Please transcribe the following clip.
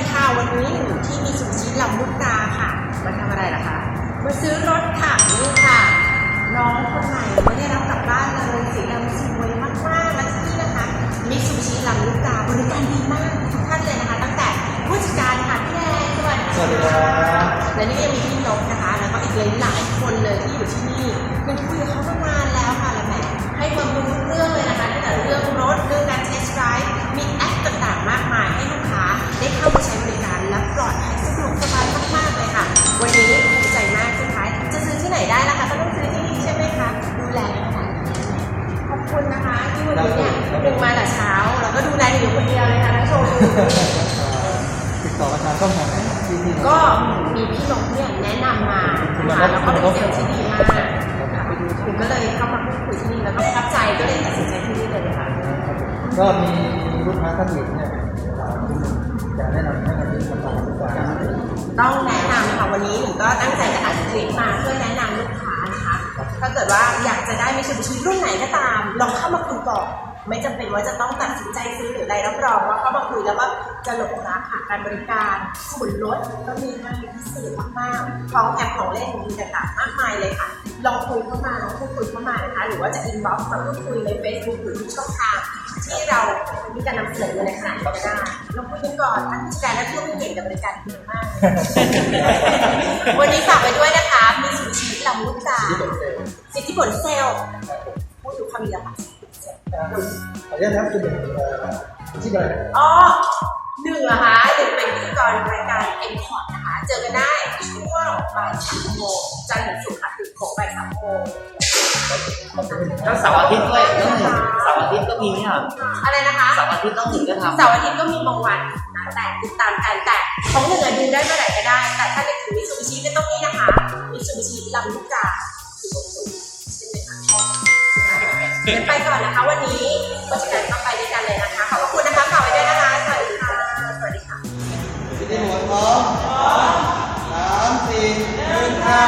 ดีค่ะ วันนี้อยู่ที่มีสุชิลำลูกตาค่ะ มาทำอะไรล่ะคะ มาซื้อรถถังนี่ค่ะ น้องคนใหม่ไม่ได้รับกลับบ้านเลยสีดำสวยมากๆและที่นี่นะคะ มีสุชิลำลูกตาบริการดีมากทุกท่านเลยนะคะ ตั้งแต่ผู้จัดการค่ะพี่แดงสวัสดีค่ะและนี่ยังมีพี่นกนะคะ แล้วก็อีกหลายๆคนเลยที่อยู่ที่นี่เป็นคุยกับเขามาก ดภัยสะดวกสบายมากๆเลยค่ะ วันนี้ภูมิใจมากสุดท้ายจะซื้อที่ไหนได้ล่ะคะก็ต้องซื้อที่นี่ใช่ไหมคะ ดูแลขนาดนี้ขอบคุณนะคะ ที่วันนี้เนี่ยดึงมาแต่เช้า แล้วก็ดูแลอยู่คนเดียวเลยค่ะทั้งโชว์รูมติดต่อมาทางช่องทางไหนที่ที่ก็มีพี่นกเนี่ยแนะนำมานะคะแล้วก็เป็นเซลล์ที่ดีมากค่ะผมก็เลยเข้ามาพูดคุยที่นี่แล้วก็ประทับใจก็เลยตัดสินใจที่นี่เลยค่ะ ก็มีลูกค้าท่านอื่นเนี่ยอ่าคุณจะแนะนำให้มาที่สำนักดีกว่า ต้องแนะนำค่ะวันนี้หนูก็ตั้งใจจะอัดคลิปมาเพื่อแนะนำลูกค้านะคะถ้าเกิดว่าอยากจะได้มิชูบิชิรุ่นไหนก็ตาม ลองเข้ามาคุยก่อนไม่จำเป็นว่าจะต้องตัดสินใจซื้อหรืออะไรรับรองว่าเข้ามาคุยแล้วก็จะหลงรักค่ะการบริการส่วนลดก็มีให้พิเศษมากๆของแถมของเล่นมีต่างๆมากมายเลยค่ะ ลองคุยเข้ามาลองพูดคุยเข้ามานะคะ หรือว่าจะอินบ็อกซ์มาพูดคุยใน Facebook หรือทุกช่องทางที่เรามีการนำเสนอในขณะนี้ก็ได้ กันก่อนท่านผู้จัดการและผู้เก่งกับบริการดีมาก วันนี้ฝากไปด้วยนะคะ มีสุชีวิตลำลูกกาสิทธิผลเซลล์พูดอยู่คำเดียวค่ะขออนุญาตนะครับคุณหนึ่งเอ่อที่อะไรอ๋อหนึ่งเหรอคะหนึ่งเป็นพิธีกรรายการเอ็มพอร์ตนะคะ เจอกันได้ช่วงบ่ายสามโมงจันทร์ถึงศุกร์ค่ะถึงหกบ่ายสามโมงก็เสาร์อาทิตย์ด้วยต้องหนึ่งเสาร์อาทิตย์ก็มีเนี่ยอะไรนะคะเสาร์อาทิตย์ต้องหนึ่งก็ทำเสาร์อาทิตย์ก็มีบางวันนะ แต่ติดตามกันแต่ของหนึ่งอะดูได้เมื่อไหร่ก็ได้ แต่ถ้าในถึงมิซูบิชิก็ต้องนี้นะคะมิซูบิชิลำลูกกาคือตรงสูงใช่ไหมคะเดินไปก่อนนะคะวันนี้ผู้จัดการต้องไปด้วยกันเลยนะคะขอบพระคุณนะคะฝากไว้ด้วยนะคะสวัสดีค่ะสวัสดีค่ะที่ได้หัวพร้อมสามสี่หนึ่งห้า